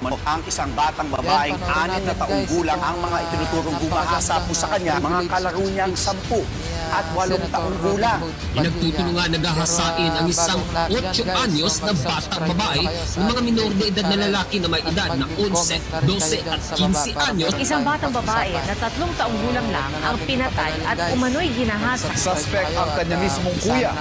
Ang isang batang babaeng anim na taong gulang ang mga ah, itinuturong gumahasa po sa kanya, mga ah, kalaro niyang sampu ah, at walong taong gulang. Hood Pinagtutulo nga Padilla. naghahasain ang ah, isang bagong lahat yan, 8 guys. anyos na batang babae ng mga minor de edad na lalaki na may edad na mag-comment 11, na rin kayo 12 dyan at sa 15 baba para anyos. Isang batang babae na tatlong taong gulang lang ang pinatay at umano'y ginahasa. Suspect ang kanya mismong kuya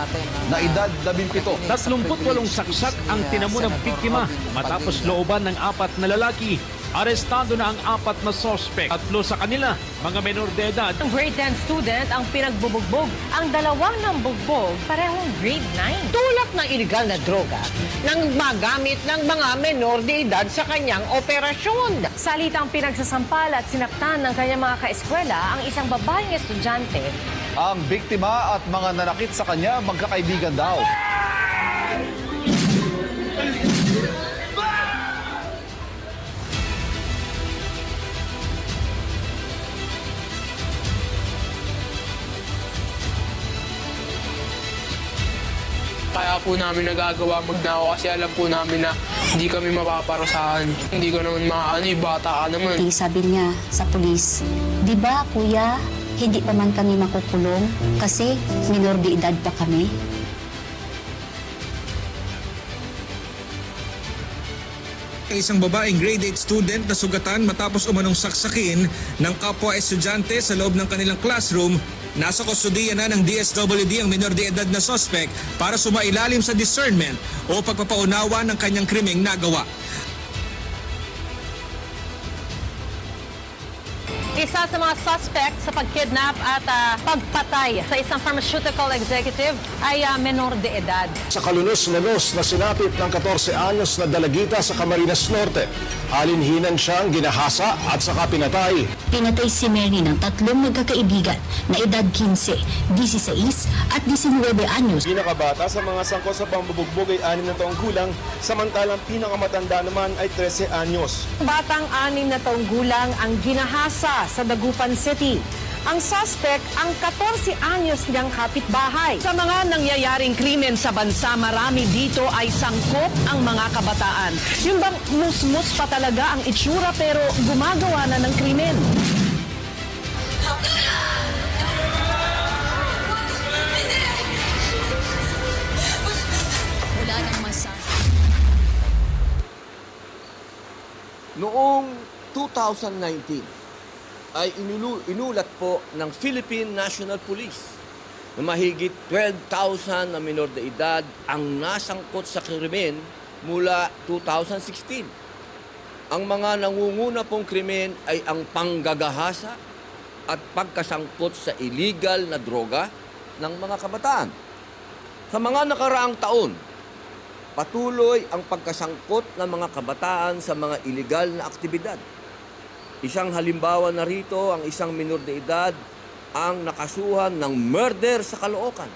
na edad 17. 38 saksak ang tinamo ng biktima matapos looban ng apat na lalaki. Arestado na ang apat na sospek. Tatlo sa kanila, mga menor de edad. Ang grade 10 student ang pinagbubugbog. Ang dalawang ng bugbog, parehong grade 9. tulak ng iligal na droga nang magamit ng mga menor de edad sa kanyang operasyon. Salitang pinagsasampal at sinaktan ng kanyang mga kaeskwela ang isang babaeng estudyante. Ang biktima at mga nanakit sa kanya magkakaibigan daw. Kaya po namin nagagawa magnakaw kasi alam po namin na hindi kami mapaparusahan. Hindi ko naman maano, eh, bata ka naman. Di sabi niya sa pulis, di ba kuya, hindi pa man kami makukulong kasi minor de edad pa kami. Isang babaeng grade 8 student na sugatan matapos umanong saksakin ng kapwa estudyante sa loob ng kanilang classroom. Nasa kustudiya na ng DSWD ang minor de edad na suspect para sumailalim sa discernment o pagpapaunawa ng kanyang krimeng nagawa. Sa mga suspect sa pagkidnap at ah, pagpatay sa isang pharmaceutical executive ay ah, menor de edad. Sa kalunos-lunos na sinapit ng 14 anyos na dalagita sa Camarines Norte, alinhinan siyang ginahasa at saka pinatay. Pinatay si Mary ng tatlong magkakaibigan na edad 15, 16 at 19 anyos. Pinakabata sa mga sangkot sa pambubugbog ay 6 na taong gulang, samantalang pinakamatanda naman ay 13 anyos. Batang anim na taong gulang ang ginahasa sa Dagupan City. Ang suspect ang 14 anyos niyang kapitbahay. Sa mga nangyayaring krimen sa bansa, marami dito ay sangkot ang mga kabataan. Yung bang musmus pa talaga ang itsura pero gumagawa na ng krimen. Wala nang masa. Noong 2019 ay inulu- inulat po ng Philippine National Police na mahigit 12,000 na minor de edad ang nasangkot sa krimen mula 2016. Ang mga nangunguna pong krimen ay ang panggagahasa at pagkasangkot sa illegal na droga ng mga kabataan. Sa mga nakaraang taon, patuloy ang pagkasangkot ng mga kabataan sa mga iligal na aktibidad. Isang halimbawa na rito ang isang minor de edad ang nakasuhan ng murder sa Caloocan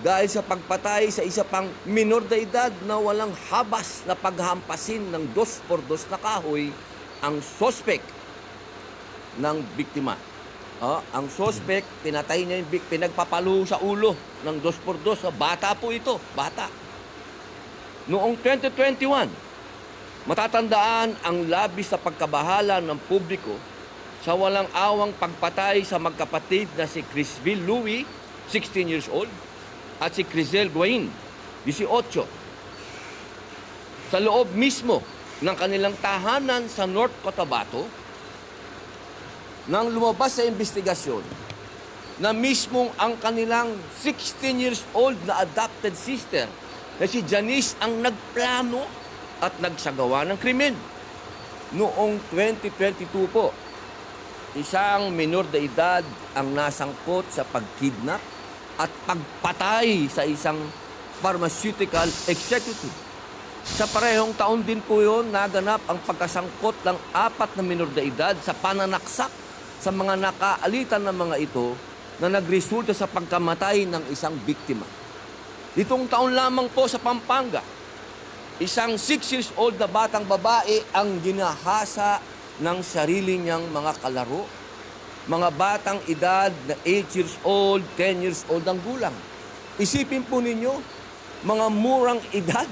dahil sa pagpatay sa isa pang minor de edad na walang habas na paghampasin ng dos por dos na kahoy ang sospek ng biktima. Ah, ang sospek, pinatay niya yung pinagpapalo sa ulo ng dos por dos. Bata po ito, bata. Noong 2021, matatandaan ang labis sa pagkabahala ng publiko sa walang awang pagpatay sa magkapatid na si Chrisville Louie, 16 years old, at si Crisel Guain, 18. Sa loob mismo ng kanilang tahanan sa North Cotabato, nang lumabas sa investigasyon na mismong ang kanilang 16 years old na adopted sister na si Janice ang nagplano at nagsagawa ng krimen. Noong 2022 po, isang minor de edad ang nasangkot sa pagkidnap at pagpatay sa isang pharmaceutical executive. Sa parehong taon din po yun, naganap ang pagkasangkot ng apat na minor de edad sa pananaksak sa mga nakaalitan ng mga ito na nagresulta sa pagkamatay ng isang biktima. Itong taon lamang po sa Pampanga, isang 6 years old na batang babae ang ginahasa ng sarili niyang mga kalaro. Mga batang edad na 8 years old, 10 years old ang gulang. Isipin po ninyo, mga murang edad.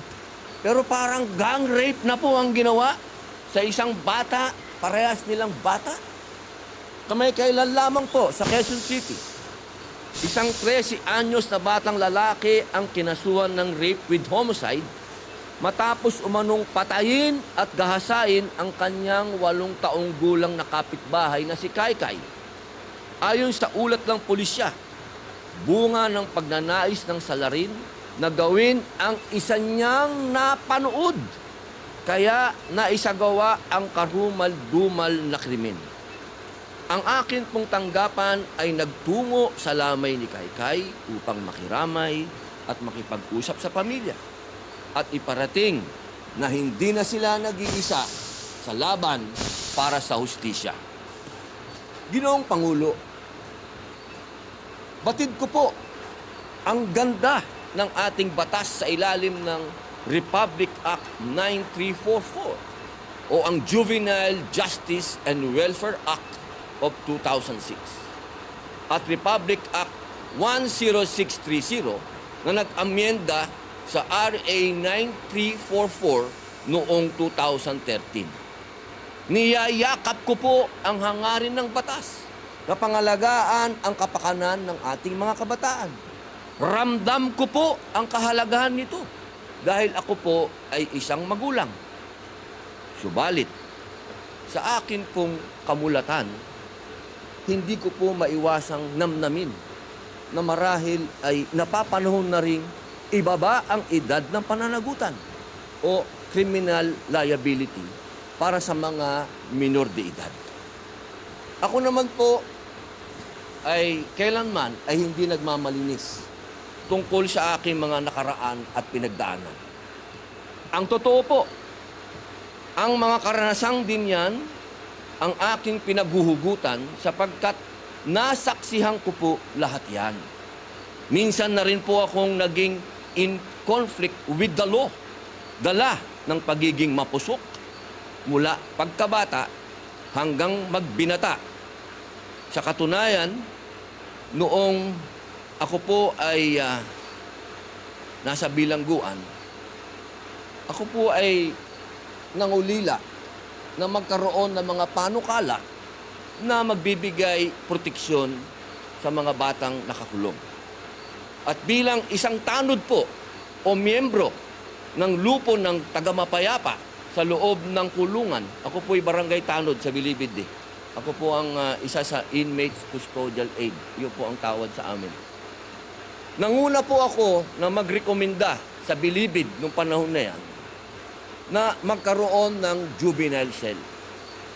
Pero parang gang rape na po ang ginawa sa isang bata, parehas nilang bata. Kamay kailan lamang po sa Quezon City. Isang 13 anyos na batang lalaki ang kinasuhan ng rape with homicide matapos umanong patayin at gahasain ang kanyang walong taong gulang na kapitbahay na si Kaykay. Ayon sa ulat ng pulisya, bunga ng pagnanais ng salarin na gawin ang isa niyang napanood. Kaya naisagawa ang karumal-dumal na krimen. Ang akin pong tanggapan ay nagtungo sa lamay ni Kaykay upang makiramay at makipag-usap sa pamilya at iparating na hindi na sila nag-iisa sa laban para sa hustisya. Ginoong Pangulo, batid ko po ang ganda ng ating batas sa ilalim ng Republic Act 9344 o ang Juvenile Justice and Welfare Act of 2006 at Republic Act 10630 na nag-amyenda sa RA 9344 noong 2013. Niyayakap ko po ang hangarin ng batas na pangalagaan ang kapakanan ng ating mga kabataan. Ramdam ko po ang kahalagahan nito dahil ako po ay isang magulang. Subalit, sa akin pong kamulatan, hindi ko po maiwasang namnamin na marahil ay napapanahon na ring ibaba ang edad ng pananagutan o criminal liability para sa mga minor de edad. Ako naman po ay kailanman ay hindi nagmamalinis tungkol sa aking mga nakaraan at pinagdaanan. Ang totoo po, ang mga karanasang din yan ang aking pinaghuhugutan sapagkat nasaksihan ko po lahat yan. Minsan na rin po akong naging in conflict with the law. Dala ng pagiging mapusok mula pagkabata hanggang magbinata. Sa katunayan, noong ako po ay ah, nasa bilangguan, ako po ay nangulila na magkaroon ng mga panukala na magbibigay proteksyon sa mga batang nakakulong. At bilang isang tanod po o miyembro ng lupo ng tagamapayapa sa loob ng kulungan, ako po'y barangay tanod sa Bilibid. Ako po ang ah, isa sa inmates custodial aid. Yun po ang tawad sa amin. Nanguna po ako na magrekomenda sa Bilibid nung panahon na yan na magkaroon ng juvenile cell.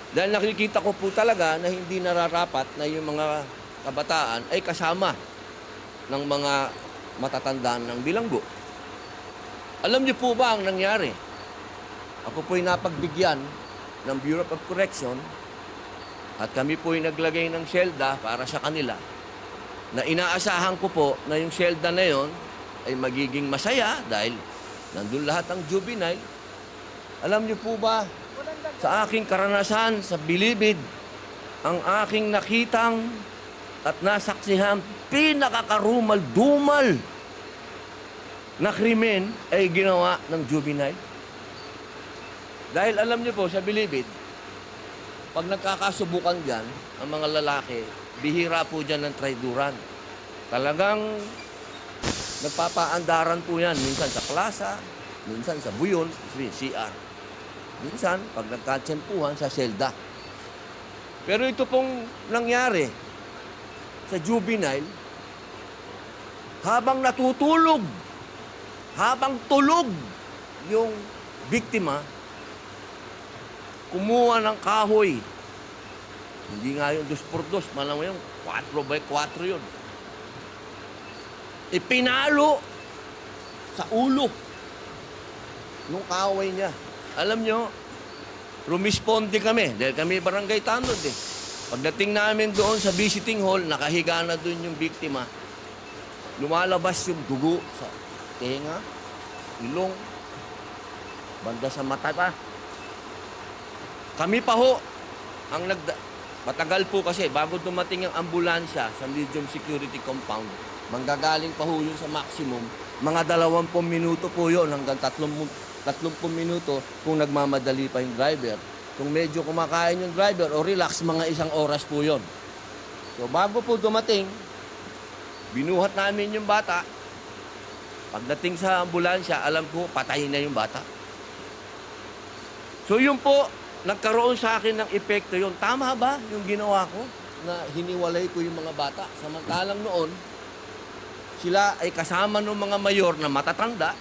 Dahil nakikita ko po talaga na hindi nararapat na yung mga kabataan ay kasama ng mga matatandaan ng bilanggo. Alam niyo po ba ang nangyari? Ako po'y napagbigyan ng Bureau of Correction at kami po'y naglagay ng selda para sa kanila na inaasahan ko po na yung selda na yon ay magiging masaya dahil nandun lahat ang juvenile alam niyo po ba, sa aking karanasan sa Bilibid, ang aking nakitang at nasaksihan pinakakarumal-dumal na krimen ay ginawa ng juvenile. Dahil alam niyo po, sa Bilibid, pag nagkakasubukan dyan, ang mga lalaki, bihira po dyan ng traiduran. Talagang nagpapaandaran po yan, minsan sa plaza, minsan sa buyon, CR. Minsan, pag nagkatsempuhan sa selda. Pero ito pong nangyari sa juvenile, habang natutulog, habang tulog yung biktima, kumuha ng kahoy. Hindi nga yung dos por dos, malam mo yung 4 by 4 yun. Ipinalo sa ulo nung kaaway niya. Alam nyo, rumisponde kami dahil kami barangay tanod eh. Pagdating namin doon sa visiting hall, nakahiga na doon yung biktima. Lumalabas yung dugo sa tenga, sa ilong, banda sa mata pa. Kami pa ho, ang nagda... Matagal po kasi, bago dumating ang ambulansya sa medium security compound, manggagaling pa ho yun sa maximum, mga dalawampung minuto po yun hanggang tatlong 30 minuto kung nagmamadali pa yung driver. Kung medyo kumakain yung driver o relax, mga isang oras po yon. So bago po dumating, binuhat namin yung bata. Pagdating sa ambulansya, alam ko patay na yung bata. So yun po, nagkaroon sa akin ng epekto yun. Tama ba yung ginawa ko na hiniwalay ko yung mga bata? Samantalang noon, sila ay kasama ng mga mayor na matatanda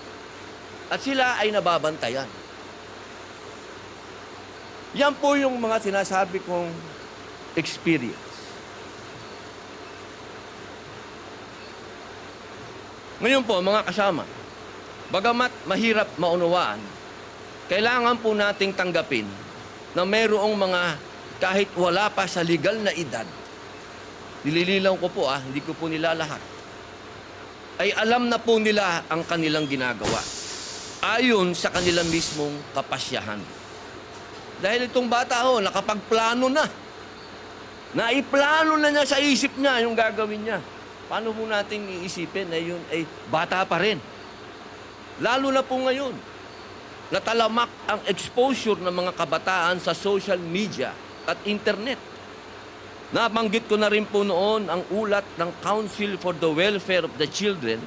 at sila ay nababantayan. Yan po yung mga sinasabi kong experience. Ngayon po, mga kasama, bagamat mahirap maunawaan, kailangan po nating tanggapin na mayroong mga kahit wala pa sa legal na edad, nilililaw ko po ah, hindi ko po nilalahat, ay alam na po nila ang kanilang ginagawa ayon sa kanilang mismong kapasyahan. Dahil itong bata ho, nakapagplano na. Naiplano na niya sa isip niya yung gagawin niya. Paano po nating iisipin na yun ay bata pa rin? Lalo na po ngayon, natalamak ang exposure ng mga kabataan sa social media at internet. Nabanggit ko na rin po noon ang ulat ng Council for the Welfare of the Children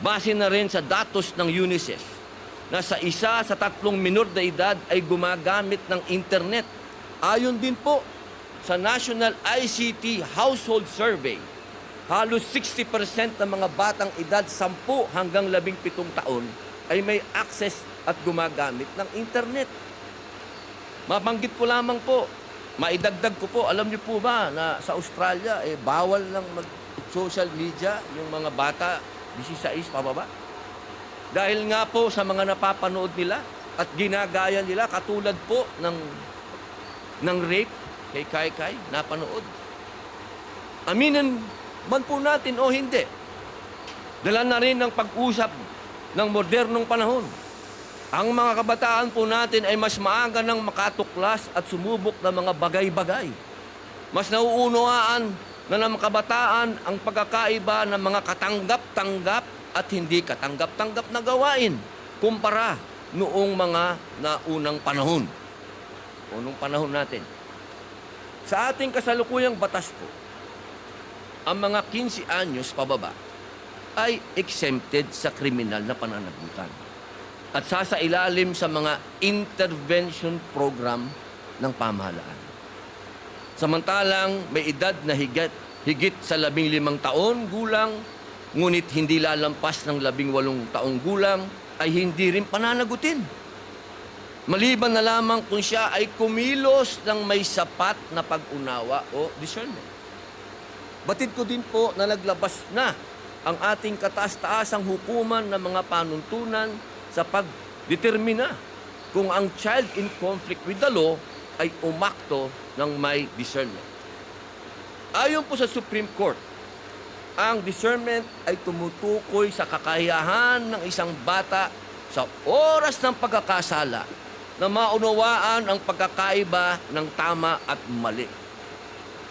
base na rin sa datos ng UNICEF na sa isa sa tatlong minor na edad ay gumagamit ng internet. Ayon din po sa National ICT Household Survey, halos 60% ng mga batang edad 10 hanggang 17 taon ay may access at gumagamit ng internet. Mabanggit ko lamang po, maidagdag ko po, alam niyo po ba na sa Australia, eh, bawal lang mag-social media yung mga bata 16 pababa? Dahil nga po sa mga napapanood nila at ginagaya nila katulad po ng ng rape kay Kai Kai napanood. Aminin man po natin o hindi. Dala na rin ng pag-usap ng modernong panahon. Ang mga kabataan po natin ay mas maaga nang makatuklas at sumubok ng mga bagay-bagay. Mas nauunawaan na ng kabataan ang pagkakaiba ng mga katanggap-tanggap at hindi katanggap-tanggap na gawain kumpara noong mga naunang panahon o nung panahon natin. Sa ating kasalukuyang batas po, ang mga 15 anyos pababa ay exempted sa kriminal na pananagutan at sasailalim sa mga intervention program ng pamahalaan. Samantalang may edad na higit, higit sa labing limang taon gulang, ngunit hindi lalampas ng labing walong taong gulang, ay hindi rin pananagutin. Maliban na lamang kung siya ay kumilos ng may sapat na pag-unawa o discernment. Batid ko din po na naglabas na ang ating kataas-taasang hukuman ng mga panuntunan sa pagdetermina kung ang child in conflict with the law ay umakto ng may discernment. Ayon po sa Supreme Court, ang discernment ay tumutukoy sa kakayahan ng isang bata sa oras ng pagkakasala na maunawaan ang pagkakaiba ng tama at mali.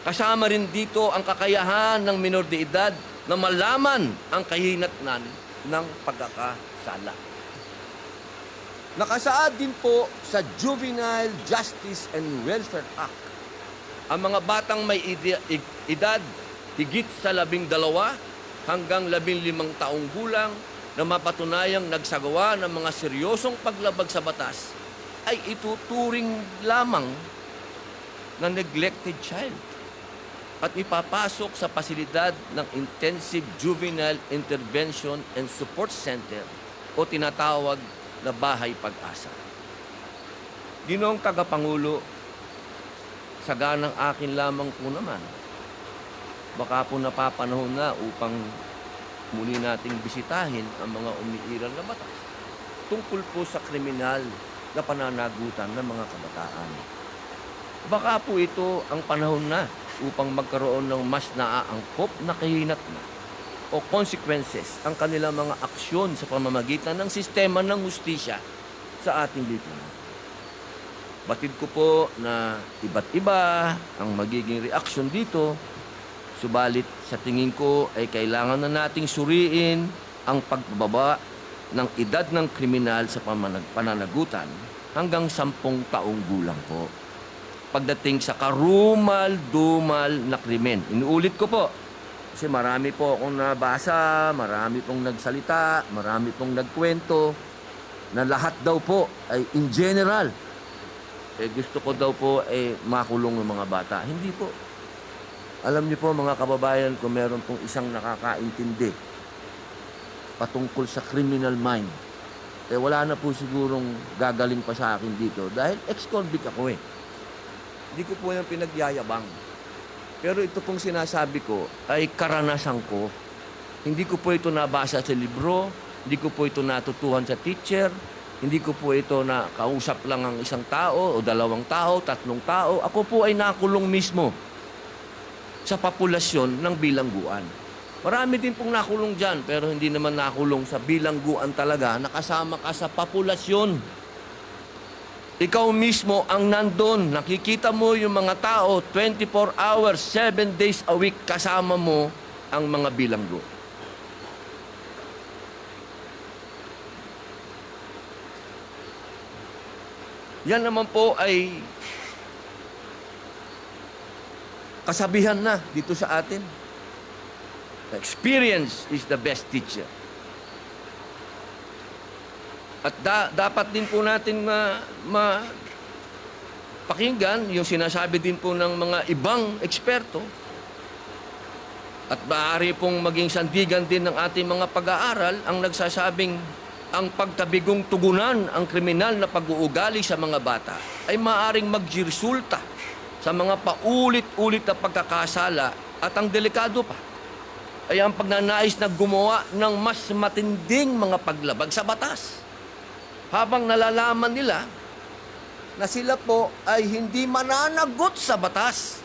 Kasama rin dito ang kakayahan ng minor de edad na malaman ang kahinatnan ng pagkakasala. Nakasaad din po sa Juvenile Justice and Welfare Act ang mga batang may edad higit sa labing dalawa hanggang labing limang taong gulang na mapatunayang nagsagawa ng mga seryosong paglabag sa batas ay ituturing lamang na neglected child at ipapasok sa pasilidad ng Intensive Juvenile Intervention and Support Center o tinatawag na Bahay Pag-asa. Ginoong tagapangulo, saganang akin lamang po naman. Baka po napapanahon na upang muli nating bisitahin ang mga umiiral na batas tungkol po sa kriminal na pananagutan ng mga kabataan. Baka po ito ang panahon na upang magkaroon ng mas naaangkop na kahinat na o consequences ang kanilang mga aksyon sa pamamagitan ng sistema ng hustisya sa ating lipunan. Batid ko po na iba't iba ang magiging reaksyon dito, subalit sa tingin ko ay kailangan na nating suriin ang pagbaba ng edad ng kriminal sa pananagutan hanggang sampung taong gulang po. pagdating sa karumal-dumal na krimen. Inuulit ko po, kasi marami po akong nabasa, marami pong nagsalita, marami pong nagkwento, na lahat daw po ay in general, eh gusto ko daw po eh makulong ng mga bata. Hindi po. Alam niyo po mga kababayan, kung meron pong isang nakakaintindi patungkol sa criminal mind, eh wala na po sigurong gagaling pa sa akin dito dahil ex-convict ako eh. Hindi ko po yung pinagyayabang. Pero ito pong sinasabi ko ay karanasan ko. Hindi ko po ito nabasa sa libro, hindi ko po ito natutuhan sa teacher, hindi ko po ito na kausap lang ang isang tao o dalawang tao, tatlong tao. Ako po ay nakulong mismo sa populasyon ng bilangguan. Marami din pong nakulong dyan, pero hindi naman nakulong sa bilangguan talaga, nakasama ka sa populasyon. Ikaw mismo ang nandun, nakikita mo yung mga tao, 24 hours, 7 days a week, kasama mo ang mga bilanggo. Yan naman po ay kasabihan na dito sa atin. Experience is the best teacher. At da- dapat din po natin ma, ma pakinggan yung sinasabi din po ng mga ibang eksperto at maaari pong maging sandigan din ng ating mga pag-aaral ang nagsasabing ang pagtabigong tugunan ang kriminal na pag-uugali sa mga bata ay maaring magresulta sa mga paulit-ulit na pagkakasala at ang delikado pa ay ang pagnanais na gumawa ng mas matinding mga paglabag sa batas. Habang nalalaman nila na sila po ay hindi mananagot sa batas.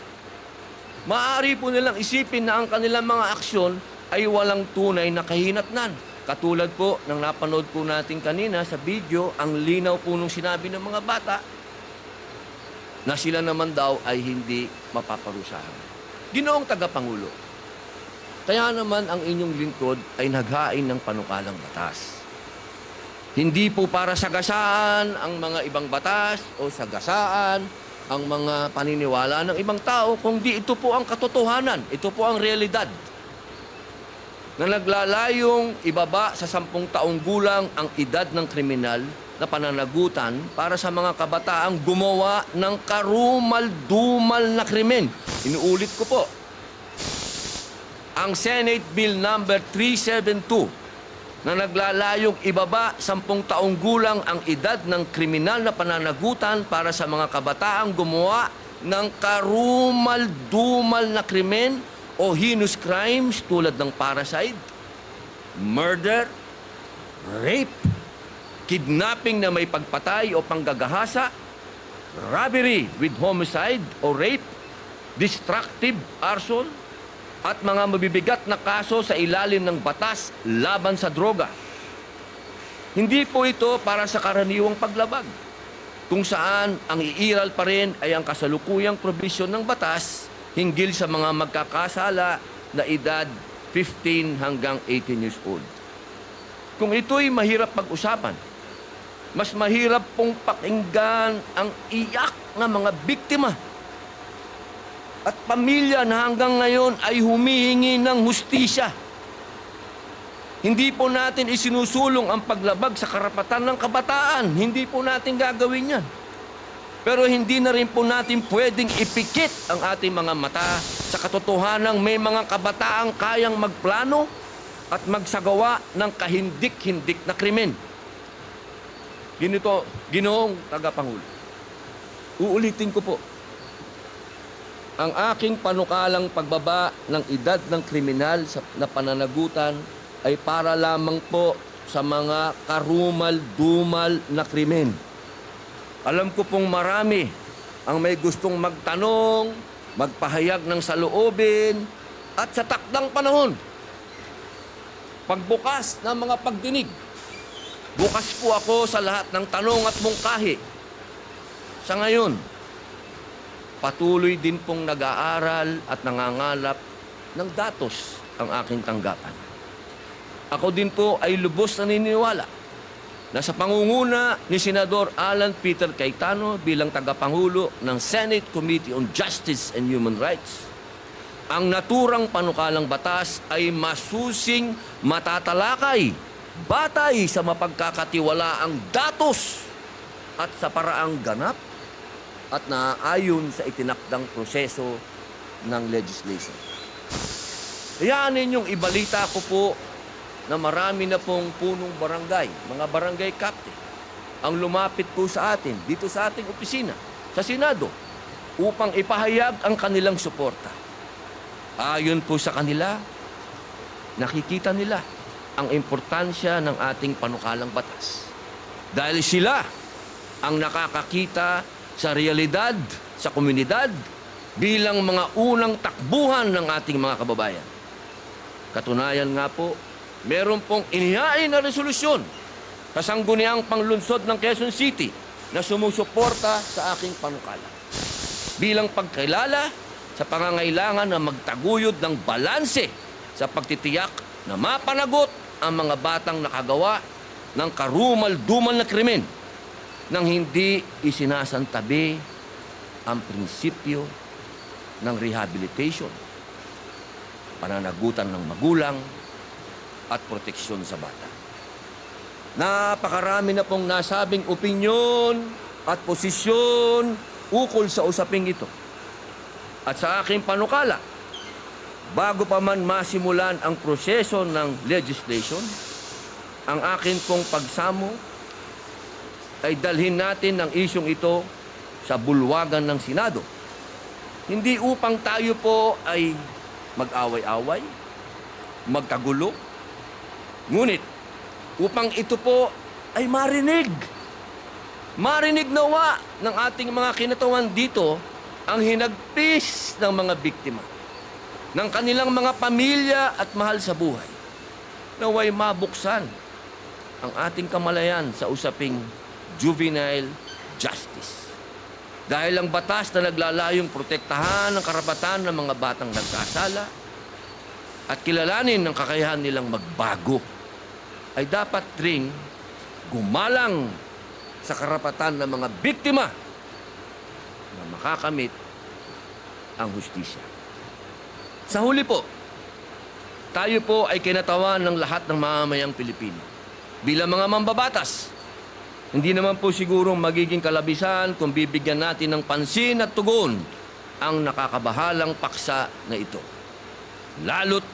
Maaari po nilang isipin na ang kanilang mga aksyon ay walang tunay na kahinatnan. Katulad po ng napanood po natin kanina sa video, ang linaw po nung sinabi ng mga bata na sila naman daw ay hindi mapaparusahan. Ginoong tagapangulo, kaya naman ang inyong lingkod ay naghain ng panukalang batas. Hindi po para sagasaan ang mga ibang batas o sagasaan ang mga paniniwala ng ibang tao, kundi ito po ang katotohanan, ito po ang realidad na naglalayong ibaba sa sampung taong gulang ang edad ng kriminal na pananagutan para sa mga kabataang gumawa ng karumal-dumal na krimen. Inuulit ko po, ang Senate Bill number 372 na naglalayong ibaba sampung taong gulang ang edad ng kriminal na pananagutan para sa mga kabataang gumawa ng karumal-dumal na krimen o heinous crimes tulad ng parasite, murder, rape, kidnapping na may pagpatay o panggagahasa, robbery with homicide o rape, destructive arson, at mga mabibigat na kaso sa ilalim ng batas laban sa droga. Hindi po ito para sa karaniwang paglabag, kung saan ang iiral pa rin ay ang kasalukuyang probisyon ng batas hinggil sa mga magkakasala na edad 15 hanggang 18 years old. Kung ito'y mahirap pag-usapan, mas mahirap pong pakinggan ang iyak ng mga biktima at pamilya na hanggang ngayon ay humihingi ng hustisya. Hindi po natin isinusulong ang paglabag sa karapatan ng kabataan. Hindi po natin gagawin yan. Pero hindi na rin po natin pwedeng ipikit ang ating mga mata sa katotohanang may mga kabataang kayang magplano at magsagawa ng kahindik-hindik na krimen. Ginito, ginoong tagapangulo. Uulitin ko po, ang aking panukalang pagbaba ng edad ng kriminal sa, na pananagutan ay para lamang po sa mga karumal-dumal na krimen. Alam ko pong marami ang may gustong magtanong, magpahayag ng saloobin, at sa takdang panahon, pagbukas ng mga pagdinig, bukas po ako sa lahat ng tanong at mungkahi. Sa ngayon, patuloy din pong nag-aaral at nangangalap ng datos ang aking tanggapan. Ako din po ay lubos na naniniwala na sa pangunguna ni Senador Alan Peter Cayetano bilang tagapangulo ng Senate Committee on Justice and Human Rights, ang naturang panukalang batas ay masusing matatalakay batay sa mapagkakatiwalaang datos at sa paraang ganap at naaayon sa itinakdang proseso ng legislation. Hayaan ninyong ibalita ko po na marami na pong punong barangay, mga barangay captain, ang lumapit po sa atin, dito sa ating opisina, sa Senado, upang ipahayag ang kanilang suporta. Ayon po sa kanila, nakikita nila ang importansya ng ating panukalang batas. Dahil sila ang nakakakita sa realidad, sa komunidad, bilang mga unang takbuhan ng ating mga kababayan. Katunayan nga po, meron pong inihain na resolusyon sa sangguniang panglunsod ng Quezon City na sumusuporta sa aking panukala. Bilang pagkilala sa pangangailangan na magtaguyod ng balanse sa pagtitiyak na mapanagot ang mga batang nakagawa ng karumal-dumal na krimen nang hindi isinasantabi ang prinsipyo ng rehabilitation pananagutan ng magulang at proteksyon sa bata. Napakarami na pong nasabing opinyon at posisyon ukol sa usaping ito. At sa aking panukala, bago pa man masimulan ang proseso ng legislation, ang akin pong pagsamo ay dalhin natin ang isyong ito sa bulwagan ng Senado. Hindi upang tayo po ay mag-away-away, magkagulo. Ngunit, upang ito po ay marinig. Marinig nawa ng ating mga kinatawan dito ang hinagpis ng mga biktima, ng kanilang mga pamilya at mahal sa buhay. Naway mabuksan ang ating kamalayan sa usaping juvenile justice. Dahil ang batas na naglalayong protektahan ang karapatan ng mga batang nagkasala at kilalanin ang kakayahan nilang magbago ay dapat ring gumalang sa karapatan ng mga biktima na makakamit ang hustisya. Sa huli po, tayo po ay kinatawan ng lahat ng mamamayang Pilipino. Bilang mga mambabatas, hindi naman po sigurong magiging kalabisan kung bibigyan natin ng pansin at tugon ang nakakabahalang paksa na ito. Lalot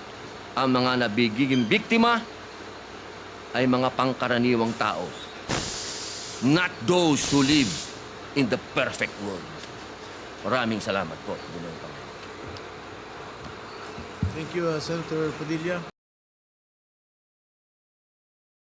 ang mga nabigiging biktima ay mga pangkaraniwang tao. Not those who live in the perfect world. Maraming salamat po. Ginoong. Thank you, uh, Senator Padilla.